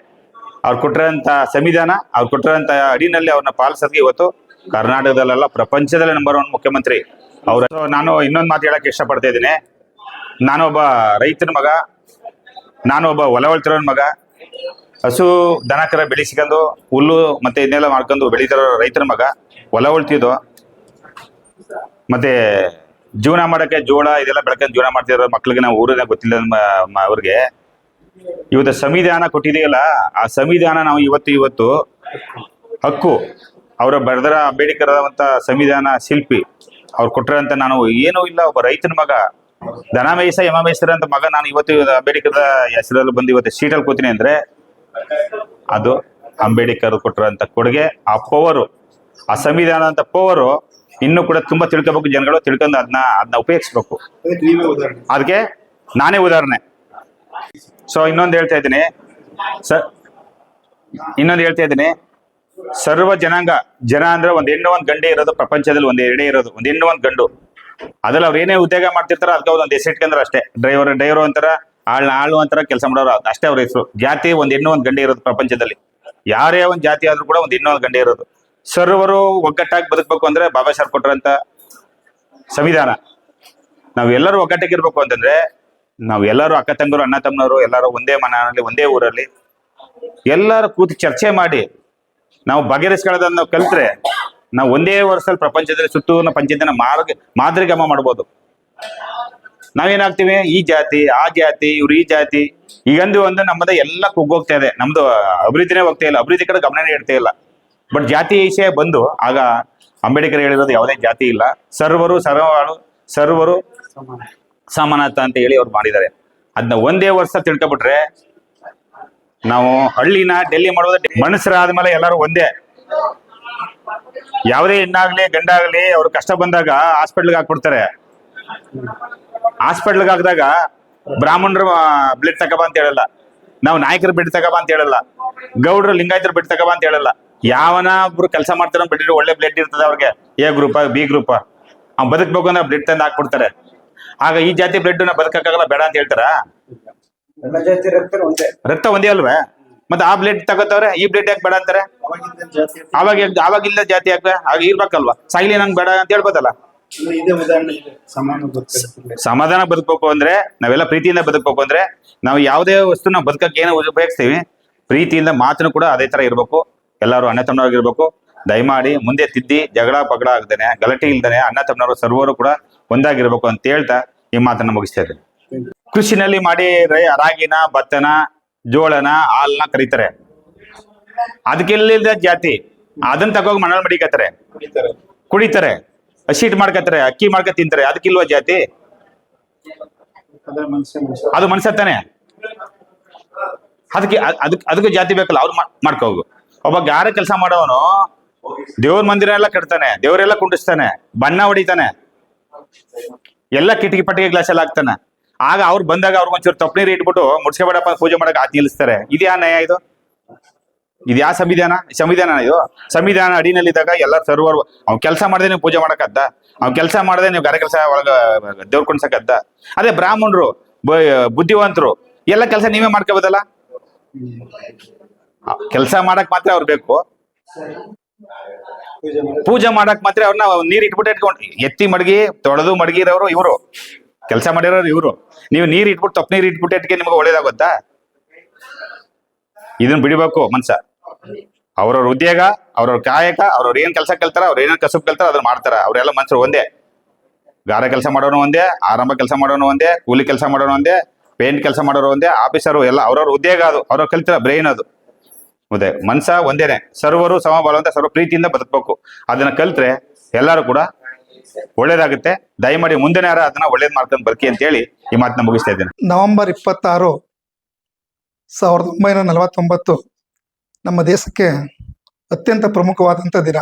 ಅವ್ರು ಕೊಟ್ಟಿರೋಂಥ ಸಂವಿಧಾನ, ಅವ್ರು ಕೊಟ್ಟಿರೋಂಥ ಅಡಿನಲ್ಲಿ ಅವ್ರನ್ನ ಪಾಲಿಸೋದಕ್ಕೆ ಇವತ್ತು ಕರ್ನಾಟಕದಲ್ಲೆಲ್ಲ ಪ್ರಪಂಚದಲ್ಲೇ ನಂಬರ್ ಒನ್ ಮುಖ್ಯಮಂತ್ರಿ. ಅವ್ರ ನಾನು ಇನ್ನೊಂದು ಮಾತು ಹೇಳಕ್ಕೆ ಇಷ್ಟಪಡ್ತಾ ಇದ್ದೀನಿ. ನಾನೊಬ್ಬ ರೈತನ ಮಗ, ನಾನೊಬ್ಬ ಒಬ್ಬ ಉಳ್ತಿರೋನ್ ಮಗ. ಹಸು ದನಕರ ಬೆಳೆಸಿಕೊಂಡು ಹುಲ್ಲು ಮತ್ತೆ ಇದನ್ನೆಲ್ಲ ಮಾಡ್ಕೊಂಡು ಬೆಳೀತಿರೋ ರೈತನ ಮಗ. ಹೊಲ ಉಳ್ತಿದ್ದು ಮತ್ತೆ ಜೀವನ ಮಾಡಕ್ಕೆ ಜೋಳ ಇದೆಲ್ಲ ಬೆಳ್ಕೊಂಡು ಜೀವನ ಮಾಡ್ತಿರೋ ಮಕ್ಳಿಗೆ ನಾವು ಊರಿನ ಗೊತ್ತಿಲ್ಲ ಅವ್ರಿಗೆ. ಇವತ್ತು ಸಂವಿಧಾನ ಕೊಟ್ಟಿದೆಯಲ್ಲ, ಆ ಸಂವಿಧಾನ ನಾವು ಇವತ್ತು ಇವತ್ತು ಹಕ್ಕು. ಅವರ ಬರೆದರ ಅಂಬೇಡ್ಕರ್ ಆದಂತ ಸಂವಿಧಾನ ಶಿಲ್ಪಿ, ಅವ್ರು ಕೊಟ್ಟರಂತ ನಾನು ಏನೂ ಇಲ್ಲ, ಒಬ್ಬ ರೈತನ ಮಗ. ದನ ಮೇಯಿಸ ಯಮ ಅಂತ ಮಗ ನಾನು ಇವತ್ತು ಅಂಬೇಡ್ಕರ್ ಹೆಸರಲ್ಲಿ ಬಂದು ಇವತ್ತು ಸೀಟಲ್ಲಿ ಕೂತೀನಿ ಅಂದ್ರೆ, ಅದು ಅಂಬೇಡ್ಕರ್ ಕೊಟ್ಟರಂತ ಕೊಡುಗೆ, ಆ ಪವರು ಆ ಸಂವಿಧಾನ ಅಂತ ಪವರು ಇನ್ನು ಕೂಡ ತುಂಬಾ ತಿಳ್ಕೋಬೇಕು ಜನಗಳು ತಿಳ್ಕೊಂಡು ಅದನ್ನ ಅದನ್ನ ಉಪಯೋಗಿಸ್ಬೇಕು. ಅದಕ್ಕೆ ನಾನೇ ಉದಾಹರಣೆ. ಸೊ ಇನ್ನೊಂದು ಹೇಳ್ತಾ ಇದ್ದೀನಿ. ಸ ಇನ್ನೊಂದು ಹೇಳ್ತಾ ಇದ್ದೀನಿ. ಸರ್ವ ಜನಾಂಗ ಜನ ಅಂದ್ರೆ ಒಂದ್ ಹೆಣ್ಣು ಒಂದ್ ಗಂಡೆ ಇರೋದು ಪ್ರಪಂಚದಲ್ಲಿ ಒಂದ್ ಎರಡೇ ಇರೋದು. ಒಂದ್ ಹೆಣ್ಣು ಒಂದ್ ಗಂಡು. ಅದ್ರಲ್ಲಿ ಅವ್ರು ಏನೇ ಉದ್ಯೋಗ ಮಾಡ್ತಿರ್ತಾರ ಅದಕ್ಕೆ ಒಂದ್ ಹೆಸರು ಇಟ್ಕೊಂಡ್ರೆ ಅಷ್ಟೇ. ಡ್ರೈವರ್ ಡ್ರೈವರ್ ಅಂತಾರ ಆಳ್ ಆಳು ಅಂತಾರ ಕೆಲಸ ಮಾಡೋರು ಅಷ್ಟೇ ಅವ್ರ ಹೆಸರು. ಜಾತಿ ಒಂದ್ ಹೆಣ್ಣು ಒಂದ್ ಗಂಡೆ ಇರೋದು ಪ್ರಪಂಚದಲ್ಲಿ. ಯಾರೇ ಒಂದ್ ಜಾತಿ ಆದ್ರೂ ಕೂಡ ಒಂದ್ ಹೆಣ್ಣು ಒಂದ್ ಗಂಡೆ ಇರೋದು. ಸರ್ವರು ಒಗ್ಗಟ್ಟಾಗಿ ಬದುಕಬೇಕು ಅಂದ್ರೆ ಬಾಬಾ ಸಾಹೇಬ್ ಕೊಟ್ಟರಂತ ಸಂವಿಧಾನ. ನಾವೆಲ್ಲರೂ ಒಗ್ಗಟ್ಟಾಗಿರ್ಬೇಕು ಅಂತಂದ್ರೆ ನಾವು ಎಲ್ಲರೂ ಅಕ್ಕ ತಂಗರು, ಅಣ್ಣ ತಮ್ಮನವರು, ಎಲ್ಲರೂ ಒಂದೇ ಮನೆಯಲ್ಲಿ ಒಂದೇ ಊರಲ್ಲಿ ಎಲ್ಲರೂ ಕೂತು ಚರ್ಚೆ ಮಾಡಿ ನಾವು ಬಗೆಹರಿಸ್ಕೊಳ್ಳೋದನ್ನ ಕಲ್ತ್ರೆ ನಾವು ಒಂದೇ ವರ್ಷದಲ್ಲಿ ಪ್ರಪಂಚದಲ್ಲಿ ಸುತ್ತೂರಿನ ಪಂಚಾಯತಿನ ಮಾರ್ಗ, ಮಾದರಿಗಮ ಮಾಡ್ಬೋದು. ನಾವೇನಾಗ್ತೀವಿ? ಈ ಜಾತಿ, ಆ ಜಾತಿ, ಇವ್ರು ಈ ಜಾತಿ. ಈಗಂದು ಒಂದು ನಮ್ಮದ ಎಲ್ಲ ಕುಗ್ಗೋಗ್ತಾ ಇದೆ. ನಮ್ದು ಅಭಿವೃದ್ಧಿನೇ ಹೋಗ್ತಾ ಇಲ್ಲ. ಅಭಿವೃದ್ಧಿ ಕಡೆ ಗಮನನೇ ಇಡ್ತಾ ಇಲ್ಲ. ಬಟ್ ಜಾತಿ ವಿಷಯ ಬಂದು, ಆಗ ಅಂಬೇಡ್ಕರ್ ಹೇಳಿರೋದು ಯಾವುದೇ ಜಾತಿ ಇಲ್ಲ. ಸರ್ವರು ಸರ್ವಾಳು, ಸರ್ವರು ಸಮಾನತ ಅಂತ ಹೇಳಿ ಅವ್ರು ಮಾಡಿದ್ದಾರೆ. ಅದನ್ನ ಒಂದೇ ವರ್ಷ ತಿಳ್ಕೊಬಿಟ್ರೆ ನಾವು ಹಳ್ಳಿನ ಡೆಲ್ಲಿ ಮಾಡೋದು ಮನುಷ್ಯರಾದ್ಮೇಲೆ ಎಲ್ಲರೂ ಒಂದೇ. ಯಾವುದೇ ಹೆಣ್ಣಾಗ್ಲಿ, ಗಂಡಾಗ್ಲಿ ಅವ್ರ ಕಷ್ಟ ಬಂದಾಗ ಹಾಸ್ಪಿಟ್ಲ್ಗೆ ಹಾಕ್ಬಿಡ್ತಾರೆ. ಹಾಸ್ಪಿಟ್ಲ್ಗೆ ಹಾಕಿದಾಗ ಬ್ರಾಹ್ಮಣರು ಬ್ಲಡ್ ಬಾ ಅಂತ ಹೇಳಲ್ಲ. ನಾವು ನಾಯಕರು ಬಿಡ್ ತಗೋಬಾ ಅಂತ ಹೇಳಲ್ಲ. ಗೌಡ್ರು, ಲಿಂಗಾಯತರು ಬಿಡ್ ತಗೋಬಾ ಅಂತ ಹೇಳಲ್ಲ. ಯಾವನ ಒಬ್ರು ಕೆಲಸ ಮಾಡ್ತಾರ ಬ್ಲಡ್ ಒಳ್ಳೆ ಬ್ಲಡ್ ಇರ್ತದೆ ಅವ್ರಿಗೆ. ಎ ಗ್ರೂಪ್ ಬಿ ಗ್ರೂಪ್ ಅವ್ನು ಬದುಕ್ಬೇಕು ಅಂದ್ರೆ ಬ್ಲಡ್ ತಂದು ಹಾಕ್ಬಿಡ್ತಾರೆ. ಆಗ ಈ ಜಾತಿ ಬ್ಲಡ್ನ ಬದುಕಕ್ಕಾಗಲ್ಲ ಬೇಡ ಅಂತ ಹೇಳ್ತಾರ? ರಕ್ತ ಒಂದೇ ಅಲ್ವೇ? ಮತ್ತೆ ಆ ಬ್ಲಡ್ ತಗೋತವ್ರೆ ಈ ಬ್ಲಡ್ ಯಾಕೆ ಬೇಡ ಅಂತಾರೆ? ಅವಾಗ ಅವಾಗಿಲ್ಲ ಜಾತಿ ಯಾಕೆ ಆಗ ಇರ್ಬೇಕಲ್ವಾ? ಸಾಯಿಲಿ ನಂಗೆ ಬೇಡ ಅಂತ ಹೇಳ್ಬೋದಲ್ಲ? ಸಮಾಧಾನ ಬದುಕಬೇಕು ಅಂದ್ರೆ ನಾವೆಲ್ಲ ಪ್ರೀತಿಯಿಂದ ಬದುಕಬೇಕು ಅಂದ್ರೆ ನಾವು ಯಾವುದೇ ವಸ್ತು ನಾವು ಬದುಕಕ್ಕೆ ಏನೋ ಉಪಯೋಗಿಸ್ತೀವಿ ಪ್ರೀತಿಯಿಂದ ಮಾತನ್ನು ಕೂಡ ಅದೇ ತರ ಇರಬೇಕು. ಎಲ್ಲರೂ ಅಣ್ಣ ತಮ್ಮನವ್ರಾಗಿರ್ಬೇಕು. ದಯಮಾಡಿ ಮುಂದೆ ತಿದ್ದಿ, ಜಗಳ ಪಗಡ ಆಗ್ತಾನೆ ಗಲಾಟೆ ಇಲ್ದೇನೆ ಅಣ್ಣ ತಮ್ಮನವರು, ಸರ್ವರು ಕೂಡ ಒಂದಾಗಿರ್ಬೇಕು ಅಂತ ಹೇಳ್ತಾ ಈ ಮಾತನ್ನ ಮುಗಿಸ್ತಾ ಇದ್ದೀನಿ. ಕೃಷಿನಲ್ಲಿ ಮಾಡಿ ರಾಗಿನ ಭತ್ತನ, ಜೋಳನ ಹಾಲ್ನ ಕರೀತಾರೆ. ಅದಕ್ಕೆಲ್ಲಿದ್ದ ಜಾತಿ? ಅದನ್ನ ತಗೋಗಿ ಮನೇಲಿ ಮಡಿಕತ್ತಾರೆ. ಕುಡಿತಾರೆ. ಹಸಿಟ್ ಮಾಡ್ಕತ್ತಾರೆ, ಅಕ್ಕಿ ಮಾಡ್ಕ ತಿಂತಾರೆ. ಅದಕ್ಕಿಲ್ವಾ ಜಾತಿ? ಅದು ಮನ್ಸತ್ತಾನೆ ತಾನೆ. ಅದಕ್ಕೆ, ಅದ್- ಅದಕ್ಕೆ ಅದಕ್ಕೆ ಜಾತಿ ಬೇಕಲ್ಲ, ಅವ್ರು ಮಾಡ್ಕೋಗು ಒಬ್ಬ ಗಾರೆ ಕೆಲಸ ಮಾಡೋವನು, ದೇವ್ರ ಮಂದಿರ ಎಲ್ಲ ಕಟ್ತಾನೆ ದೇವರೆಲ್ಲ ಕುಂಡಿಸ್ತಾನೆ, ಬಣ್ಣ ಹೊಡಿತಾನೆ, ಎಲ್ಲ ಕಿಟಕಿ ಪಟ್ಟಿಗೆ ಗ್ಲಾಸ್ ಎಲ್ಲ ಹಾಕ್ತಾನೆ. ಆಗ ಅವ್ರು ಬಂದಾಗ ಅವ್ರಿಗೆ ಒಂಚೂರು ತಪ್ಪನೀರು ಇಟ್ಬಿಟ್ಟು ಮುಡ್ಸ್ಕೊಬೇಡಪ್ಪ ಪೂಜೆ ಮಾಡಕ್ ಆತ್ ನಿಲ್ಲಿಸ್ತಾರೆ ಇದ್ಯಾ ನ್ಯಾಯ ಇದು? ಇದು ಯಾವ ಸಂವಿಧಾನ? ಸಂವಿಧಾನ ಇದು? ಸಂವಿಧಾನ ಅಡಿನಲ್ಲಿದ್ದಾಗ ಎಲ್ಲ ಸರ್ವರ್ ಅವ್ನು ಕೆಲಸ ಮಾಡದೆ ನೀವು ಪೂಜೆ ಮಾಡಕ್ಕದ್ದ? ಅವ್ನು ಕೆಲಸ ಮಾಡದೆ ನೀವು ಗಾರೆ ಕೆಲಸ ಒಳಗ ದೇವ್ರ ಕುಣ್ಸಕ್ಕದ್ದ ಅದೇ ಬ್ರಾಹ್ಮಣರು ಬುದ್ಧಿವಂತರು, ಎಲ್ಲ ಕೆಲಸ ನೀವೇ ಮಾಡ್ಕೋಬೋದಲ್ಲ? ಕೆಲಸ ಮಾಡಕ್ ಮಾತ್ರ ಅವ್ರು ಬೇಕು. ಪೂಜೆ ಮಾಡಿ ಮಾಡಕ್ ಮಾತ್ರ ಅವ್ರನ್ನ ನೀರ್ ಇಟ್ಬಿಟ್ಟು ಇಟ್ಕೊಂಡು ಎತ್ತಿ ಮಡಗಿ, ತೊಳೆದು ಮಡಗಿರೋರು ಇವರು. ಕೆಲಸ ಮಾಡಿರೋರು ಇವರು. ನೀವು ನೀರ್ ಇಟ್ಬಿಟ್ಟು ತಪ್ಪು ನೀರ್ ಇಟ್ಬಿಟ್ಟು ಇಟ್ಕೆ ನಿಮ್ಗೆ ಒಳ್ಳೇದಾಗುತ್ತಾ? ಇದನ್ನ ಬಿಡಬೇಕು ಮನ್ಸ. ಅವ್ರವ್ರ ಉದ್ಯೋಗ, ಅವ್ರವ್ರ ಕಾಯಕ, ಅವ್ರವ್ರ ಏನ್ ಕೆಲಸ ಕೇಳ್ತಾರ, ಅವ್ರ ಏನೇನ್ ಕಸಬ್ ಕೇಳ್ತಾರ ಅದನ್ನ ಮಾಡ್ತಾರ. ಅವ್ರೆಲ್ಲ ಮನ್ಸರು ಒಂದೇ. ಗಾರ ಕೆಲಸ ಮಾಡೋನು ಒಂದೇ, ಆರಂಭ ಕೆಲಸ ಮಾಡೋನು ಒಂದೇ, ಕೂಲಿ ಕೆಲಸ ಮಾಡೋನು ಒಂದೇ, ಪೇಂಟ್ ಕೆಲಸ ಮಾಡೋರು ಒಂದೇ, ಆಫೀಸರು ಎಲ್ಲ ಅವ್ರವ್ರ ಉದ್ಯೋಗ ಅದು, ಅವ್ರವ್ರ ಕಲ್ತಿರ ಬ್ರೈನ್ ಅದು. ಅದೇ ಮನ್ಸ ಒಂದೇನೆ. ಸರ್ವರು ಸಮಬಲವಂತ ಸರ್ವ ಪ್ರೀತಿಯಿಂದ ಬದುಕಬೇಕು. ಅದನ್ನ ಕಲ್ತ್ರೆ ಎಲ್ಲರೂ ಕೂಡ ಒಳ್ಳೇದಾಗುತ್ತೆ. ದಯಮಾಡಿ ಮುಂದಿನ ಯಾರ ಅದನ್ನ ಒಳ್ಳೇದ್ ಮಾಡ್ಕೊಂಡು ಬರ್ಕಿ ಅಂತ ಹೇಳಿ ಈ ಮಾತನ್ನ ಮುಗಿಸ್ತಾ ಇದ್ದೇನೆ. ನವೆಂಬರ್ ಇಪ್ಪತ್ತಾರು ಸಾವಿರದ ಒಂಬೈನೂರ ನಲವತ್ತೊಂಬತ್ತು ನಮ್ಮ ದೇಶಕ್ಕೆ ಅತ್ಯಂತ ಪ್ರಮುಖವಾದಂಥ ದಿನ.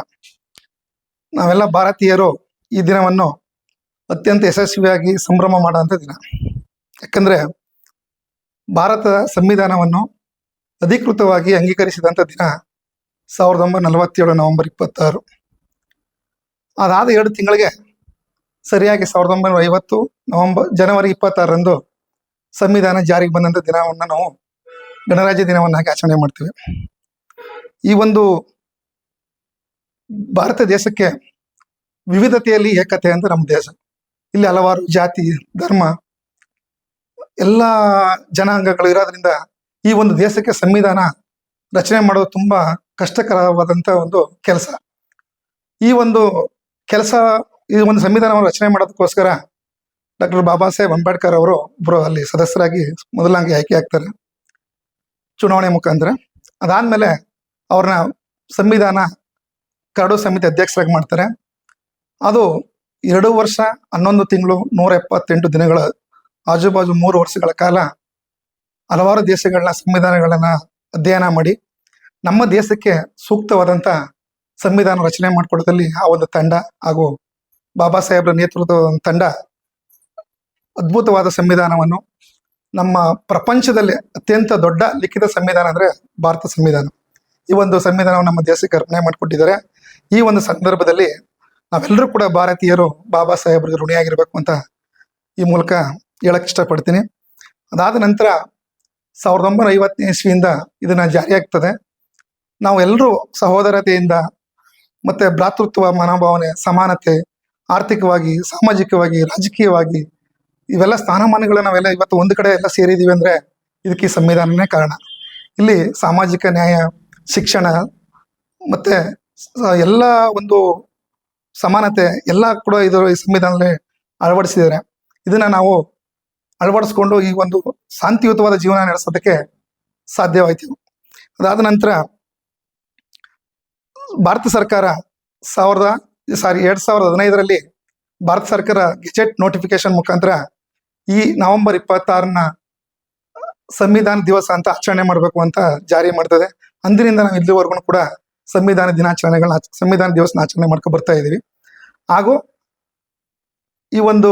ನಾವೆಲ್ಲ ಭಾರತೀಯರು ಈ ದಿನವನ್ನು ಅತ್ಯಂತ ಯಶಸ್ವಿಯಾಗಿ ಸಂಭ್ರಮ ಮಾಡುವಂಥ ದಿನ. ಯಾಕಂದರೆ ಭಾರತದ ಸಂವಿಧಾನವನ್ನು ಅಧಿಕೃತವಾಗಿ ಅಂಗೀಕರಿಸಿದಂಥ ದಿನ ಸಾವಿರದ ಒಂಬೈನೂರ ನಲವತ್ತೇಳು ನವೆಂಬರ್ ಇಪ್ಪತ್ತಾರು. ಅದಾದ ಎರಡು ತಿಂಗಳಿಗೆ ಸರಿಯಾಗಿ ಸಾವಿರದ ಒಂಬೈನೂರ ಐವತ್ತು ನವೆಂಬರ್, ಜನವರಿ ಇಪ್ಪತ್ತಾರರಂದು ಸಂವಿಧಾನ ಜಾರಿಗೆ ಬಂದಂಥ ದಿನವನ್ನು ನಾವು ಗಣರಾಜ್ಯ ದಿನವನ್ನಾಗಿ ಆಚರಣೆ ಮಾಡ್ತೀವಿ. ಈ ಒಂದು ಭಾರತ ದೇಶಕ್ಕೆ ವಿವಿಧತೆಯಲ್ಲಿ ಏಕತೆ ಅಂತ ನಮ್ಮ ದೇಶ. ಇಲ್ಲಿ ಹಲವಾರು ಜಾತಿ, ಧರ್ಮ, ಎಲ್ಲ ಜನಾಂಗಗಳು ಇರೋದ್ರಿಂದ ಈ ಒಂದು ದೇಶಕ್ಕೆ ಸಂವಿಧಾನ ರಚನೆ ಮಾಡೋದು ತುಂಬಾ ಕಷ್ಟಕರವಾದಂಥ ಒಂದು ಕೆಲಸ. ಈ ಒಂದು ಕೆಲಸ, ಈ ಒಂದು ಸಂವಿಧಾನವನ್ನು ರಚನೆ ಮಾಡೋದಕ್ಕೋಸ್ಕರ ಡಾಕ್ಟರ್ ಬಾಬಾ ಸಾಹೇಬ್ ಅಂಬೇಡ್ಕರ್ ಅವರು ಒಬ್ಬರು ಅಲ್ಲಿ ಸದಸ್ಯರಾಗಿ ಮೊದಲಾಗಿ ಆಯ್ಕೆ ಆಗ್ತಾರೆ. ಚುನಾವಣೆ ಮುಖಾಂತರ. ಅದಾದ್ಮೇಲೆ ಅವ್ರನ್ನ ಸಂವಿಧಾನ ಕರಡು ಸಮಿತಿ ಅಧ್ಯಕ್ಷರಾಗಿ ಮಾಡ್ತಾರೆ. ಅದು ಎರಡು ವರ್ಷ, ಹನ್ನೊಂದು ತಿಂಗಳು, ನೂರ ಎಪ್ಪತ್ತೆಂಟು ದಿನಗಳ ಆಜುಬಾಜು ಮೂರು ವರ್ಷಗಳ ಕಾಲ ಹಲವಾರು ದೇಶಗಳನ್ನ ಸಂವಿಧಾನಗಳನ್ನ ಅಧ್ಯಯನ ಮಾಡಿ ನಮ್ಮ ದೇಶಕ್ಕೆ ಸೂಕ್ತವಾದಂಥ ಸಂವಿಧಾನ ರಚನೆ ಮಾಡಿಕೊಡೋದಲ್ಲಿ ಆ ಒಂದು ತಂಡ ಹಾಗೂ ಬಾಬಾ ಸಾಹೇಬ್ರ ನೇತೃತ್ವದ ಒಂದು ತಂಡ ಅದ್ಭುತವಾದ ಸಂವಿಧಾನವನ್ನು ನಮ್ಮ ಪ್ರಪಂಚದಲ್ಲಿ ಅತ್ಯಂತ ದೊಡ್ಡ ಲಿಖಿತ ಸಂವಿಧಾನ ಅಂದ್ರೆ ಭಾರತ ಸಂವಿಧಾನ. ಈ ಒಂದು ಸಂವಿಧಾನವನ್ನು ನಮ್ಮ ದೇಶಕ್ಕೆ ಅರ್ಪಣೆ ಮಾಡಿಕೊಟ್ಟಿದ್ದಾರೆ. ಈ ಒಂದು ಸಂದರ್ಭದಲ್ಲಿ ನಾವೆಲ್ಲರೂ ಕೂಡ ಭಾರತೀಯರು ಬಾಬಾ ಸಾಹೇಬ್ರಿಗೆ ಋಣಿಯಾಗಿರ್ಬೇಕು ಅಂತ ಈ ಮೂಲಕ ಹೇಳಕ್ ಇಷ್ಟಪಡ್ತೀನಿ. ಅದಾದ ನಂತರ ಸಾವಿರದ ಒಂಬೈನೂರ ಐವತ್ತನೇ ಇಸ್ವಿಯಿಂದ ಇದನ್ನು ಜಾರಿಯಾಗ್ತದೆ ನಾವು ಎಲ್ಲರೂ ಸಹೋದರತೆಯಿಂದ ಮತ್ತೆ ಭ್ರಾತೃತ್ವ, ಮನೋಭಾವನೆ, ಸಮಾನತೆ, ಆರ್ಥಿಕವಾಗಿ, ಸಾಮಾಜಿಕವಾಗಿ, ರಾಜಕೀಯವಾಗಿ ಇವೆಲ್ಲ ಸ್ಥಾನಮಾನಗಳು ನಾವೆಲ್ಲ ಇವತ್ತು ಒಂದು ಕಡೆ ಎಲ್ಲ ಸೇರಿದೀವಿ ಅಂದ್ರೆ ಇದಕ್ಕೆ ಸಂವಿಧಾನನೇ ಕಾರಣ. ಇಲ್ಲಿ ಸಾಮಾಜಿಕ ನ್ಯಾಯ, ಶಿಕ್ಷಣ ಮತ್ತೆ ಎಲ್ಲ ಒಂದು ಸಮಾನತೆ ಎಲ್ಲ ಕೂಡ ಇದರ ಈ ಸಂವಿಧಾನದಲ್ಲಿ ಅಳವಡಿಸಿದ್ದಾರೆ. ಇದನ್ನ ನಾವು ಅಳವಡಿಸ್ಕೊಂಡು ಈ ಒಂದು ಶಾಂತಿಯುತವಾದ ಜೀವನ ನಡೆಸೋದಕ್ಕೆ ಸಾಧ್ಯವಾಯಿತು. ಅದಾದ ನಂತರ ಭಾರತ ಸರ್ಕಾರ ಸಾವಿರದ, ಸಾರಿ ಎರಡ್ ಸಾವಿರದ ಹದಿನೈದರಲ್ಲಿ ಭಾರತ ಸರ್ಕಾರ ಗೆಜೆಟ್ ನೋಟಿಫಿಕೇಶನ್ ಮುಖಾಂತರ ಈ ನವೆಂಬರ್ ಇಪ್ಪತ್ತಾರನ್ನ ಸಂವಿಧಾನ ದಿವಸ ಅಂತ ಆಚರಣೆ ಮಾಡಬೇಕು ಅಂತ ಜಾರಿ ಮಾಡ್ತದೆ. ಅಂದಿನಿಂದ ನಾವು ಇಲ್ಲಿವರೆಗೂ ಕೂಡ ಸಂವಿಧಾನ ದಿನಾಚರಣೆಗಳನ್ನ ಸಂವಿಧಾನ ದಿವಸನ ಆಚರಣೆ ಮಾಡ್ಕೊ ಬರ್ತಾ ಇದ್ದೀವಿ ಹಾಗೂ ಈ ಒಂದು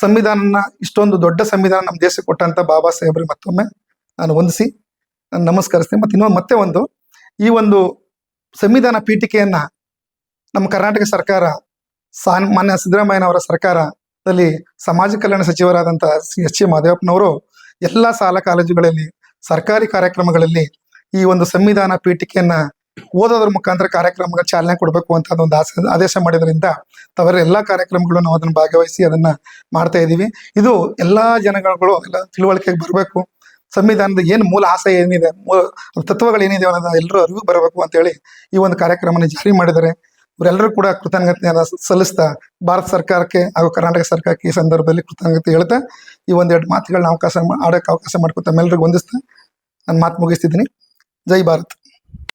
ಸಂವಿಧಾನನ, ಇಷ್ಟೊಂದು ದೊಡ್ಡ ಸಂವಿಧಾನ ನಮ್ಮ ದೇಶಕ್ಕೆ ಕೊಟ್ಟಂತ ಬಾಬಾ ಸಾಹೇಬ್ರಿಗೆ ಮತ್ತೊಮ್ಮೆ ನಾನು ವಂದಿಸಿ ನಾನು ನಮಸ್ಕರಿಸ್ತೀನಿ. ಮತ್ತೆ ಇನ್ನೊಂದು, ಮತ್ತೆ ಒಂದು, ಈ ಒಂದು ಸಂವಿಧಾನ ಪೀಠಿಕೆಯನ್ನ ನಮ್ಮ ಕರ್ನಾಟಕ ಸರ್ಕಾರ ಸಾನ್ ಮಾನ್ಯ ಸಿದ್ದರಾಮಯ್ಯನವರ ಸರ್ಕಾರದಲ್ಲಿ ಸಮಾಜ ಕಲ್ಯಾಣ ಸಚಿವರಾದಂತಹ ಸಿ ಎಚ್ ಎ ಮಾದೇವಪ್ಪನವರು ಎಲ್ಲ ಶಾಲಾ ಕಾಲೇಜುಗಳಲ್ಲಿ ಸರ್ಕಾರಿ ಕಾರ್ಯಕ್ರಮಗಳಲ್ಲಿ ಈ ಒಂದು ಸಂವಿಧಾನ ಪೀಠಿಕೆಯನ್ನ ಓದೋದ್ರ ಮುಖಾಂತರ ಕಾರ್ಯಕ್ರಮಗಳ ಚಾಲನೆ ಕೊಡಬೇಕು ಅಂತ ಒಂದು ಆಸೆ ಆದೇಶ ಮಾಡಿದ್ರಿಂದ ತವರ ಎಲ್ಲಾ ಕಾರ್ಯಕ್ರಮಗಳು ನಾವು ಅದನ್ನ ಭಾಗವಹಿಸಿ ಅದನ್ನ ಮಾಡ್ತಾ ಇದ್ದೀವಿ ಇದು ಎಲ್ಲಾ ಜನಗಳು ಎಲ್ಲ ತಿಳುವಳಿಕೆಗೆ ಬರಬೇಕು. ಸಂವಿಧಾನದ ಏನು ಮೂಲ ಆಸೆ ಏನಿದೆ ತತ್ವಗಳು ಏನಿದೆ ಅನ್ನೋದನ್ನ ಎಲ್ಲರೂ ಅರಿವು ಬರಬೇಕು ಅಂತ ಹೇಳಿ ಈ ಒಂದು ಕಾರ್ಯಕ್ರಮನ ಜಾರಿ ಮಾಡಿದರೆ ಇವರೆಲ್ಲರೂ ಕೂಡ ಕೃತಜ್ಞತೆಯನ್ನು ಸಲ್ಲಿಸ್ತಾ ಭಾರತ ಸರ್ಕಾರಕ್ಕೆ ಹಾಗೂ ಕರ್ನಾಟಕ ಸರ್ಕಾರಕ್ಕೆ ಈ ಸಂದರ್ಭದಲ್ಲಿ ಕೃತಜ್ಞತೆ ಹೇಳ್ತಾ ಈ ಒಂದೆರಡು ಮಾತುಗಳನ್ನ ಅವಕಾಶ ಆಡೋಕೆ ಅವಕಾಶ ಮಾಡ್ಕೊತ ಎಲ್ಲರಿಗೂ ವಂದಿಸ್ತಾ ನನ್ನ ಮಾತು ಮುಗಿಸ್ತಿದ್ದೀನಿ. ಜೈ ಭಾರತ್.